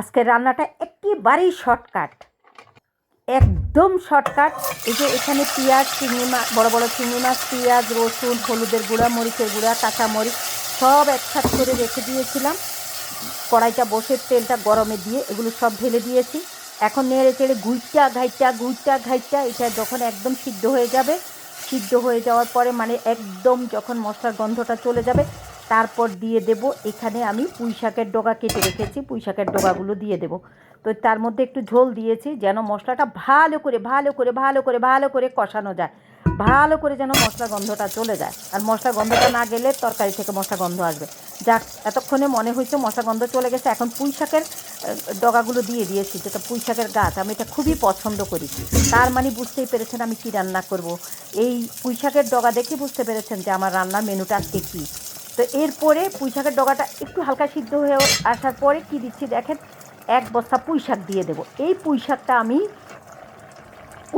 আজকে রান্নাটা একেবারেই শর্টকাট। একদম শর্টকাট। এই যে এখানে পেঁয়াজ, চিংড়ি মাছ বড়ো বড়ো চিংড়ি মাছ, পেঁয়াজ, রসুন, হলুদের গুঁড়া, মরিচের গুঁড়া কাঁচা মরিচ সব একসাথে করে রেখে দিয়েছিলাম। কড়াইটা বসে তেলটা গরমে দিয়ে এগুলো সব ঢেলে দিয়েছি। এখন নেড়ে চেড়ে গুইটা ঘাইটা গুইটা ঘাইটা, এটা যখন একদম সিদ্ধ হয়ে যাবে, সিদ্ধ হয়ে যাওয়ার পরে মানে একদম যখন মশলার গন্ধটা চলে যাবে তারপর দিয়ে দেব, এখানে আমি পুঁই শাকের ডগা কেটে রেখেছি পুঁই শাকের ডগাগুলো দিয়ে দেব। তো তার মধ্যে একটু ঝোল দিয়েছি, যেন মশলাটা ভালো করে ভালো করে ভালো করে ভালো করে কষানো যায়। ভালো করে যেন মশলা গন্ধটা চলে যায়। আর মশলা গন্ধটা না গেলে তরকারি থেকে মশলা গন্ধ আসবে। যাক, এতক্ষণে মনে হয়েছে মশলা গন্ধ চলে গেছে। এখন পুঁই শাকের ডগাগুলো দিয়ে দিয়েছি, যেটা পুঁই শাকের গাছ। আমি এটা খুবই পছন্দ করি। তার মানে বুঝতেই পেরেছেন আমি কি রান্না করব। এই পুঁই শাকের ডগা দেখে বুঝতে পেরেছেন যে আমার রান্নার মেনুটা আজকে কী তো এরপরে পুঁই শাকের ডগাটা একটু হালকা সিদ্ধ হয়ে আসার পরে কি দিচ্ছি দেখেন? এক বস্তা পুঁই শাক দিয়ে দেবো। এই পুঁই শাকটা আমি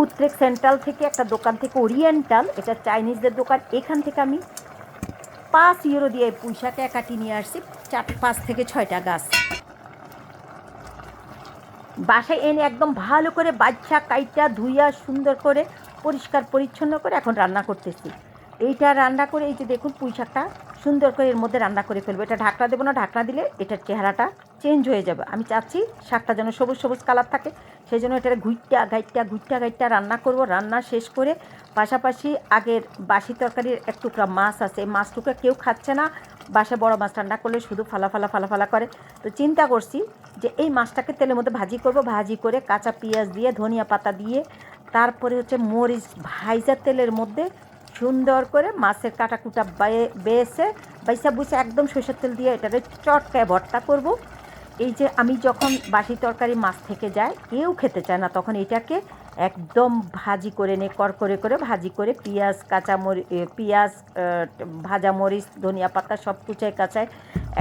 উত্তরেক সেন্ট্রাল থেকে একটা দোকান থেকে ওরিয়েন্টাল, এটা চাইনিজদের দোকান, এখান থেকে আমি পাঁচ ইউরো দিয়ে পুঁই শাক একাটি নিয়ে আসছি, চার, পাঁচ থেকে ছয়টা গাছ। বাসায় এনে একদম ভালো করে বাচ্চা কাইটা ধুইয়া সুন্দর করে পরিষ্কার পরিচ্ছন্ন করে এখন রান্না করতেছি। এইটা রান্না করে, এই যে দেখুন পুঁই শাকটা, সুন্দর করে এর মধ্যে রান্না করে ফেলব। এটা ঢাকনা দেবো না, ঢাকনা দিলে এটার চেহারাটা চেঞ্জ হয়ে যাবে। আমি চাচ্ছি শাকটা যেন সবুজ সবুজ কালার থাকে, সেই জন্য এটা ঘুইটটা গাইটটা ঘুইটটা গাইটটা রান্না করব। রান্না শেষ করে পাশাপাশি আগের বাসি তরকারির এক টুকরা মাছ আছে। এই মাছ টুকরা কেউ খাচ্ছে না, বাসায় বড় মাছ রান্না করলে শুধু ফালা ফালা ফালা ফালা করে। তো চিন্তা করছি যে এই মাছটাকে তেলের মধ্যে ভাজি করব। ভাজি করে কাঁচা পেঁয়াজ দিয়ে, ধনিয়া পাতা দিয়ে, তারপরে হচ্ছে মরিচ, ভাইজা তেলের মধ্যে সুন্দর করে মাছের কাটা কুটা বেসে বাইসা বুসে একদম সরষের তেল দিয়ে এটাকে চটকায় ভর্তা করব। এই যে আমি যখন বাসি তরকারি মাছ থেকে যায়, কেউ খেতে চায় না, তখন এটাকে একদম ভাজি করে নে কর করে ভাজি করে পেঁয়াজ কাঁচা মরি পেঁয়াজ ভাজা মরিচ, ধনিয়া পাতা সব কুচায় কাঁচায়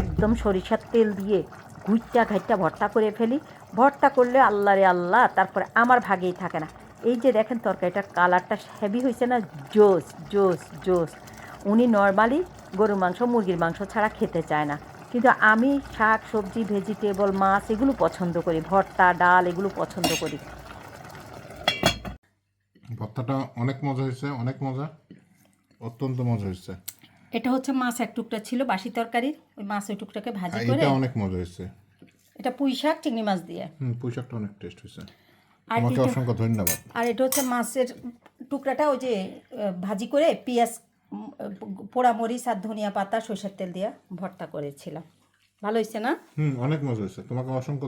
একদম সরিষার তেল দিয়ে ঘুইটটা ঘাইটটা ভর্তা করে ফেলি। ভর্তা করলে আল্লাহ রে আল্লাহ, তারপরে আমার ভাগেই থাকে না। এই যে দেখেন তরকারিটার কালারটা হেভি হয়েছে না জোস জোস জোস। উনি নর্মালি গরুর মাংস মুরগির মাংস ছাড়া খেতে চায় না। কিন্তু আমি শাক সবজি ভেজিটেবল মাছ এগুলো পছন্দ করি। ভর্তা ডাল এগুলো পছন্দ করি। ভর্তাটা অনেক মজা হয়েছে অনেক মজা অত্যন্ত মজা হয়েছে। এটা হচ্ছে মাছ এক টুকটা ছিল বাসি তরকারি। ওই মাছ ওই টুকটাকে ভাজি করে এটা অনেক মজা হয়েছে। এটা পুঁই শাক চিংড়ি মাছ দিয়ে। হুম পুঁইশাকটা অনেক টেস্ট হয়েছে। তোমাকে অসংখ্য ধন্যবাদ। আর এটা হচ্ছে মাছের টুকরাটা ওই যে ভাজি করে পেঁয়াজ পোড়া মরিচ আর ধনিয়া পাতা সরষের তেল দিয়ে ভর্তা করেছিলাম। ভালো হয়েছে না? হুম অনেক মজা হয়েছে তোমাকে অসংখ্য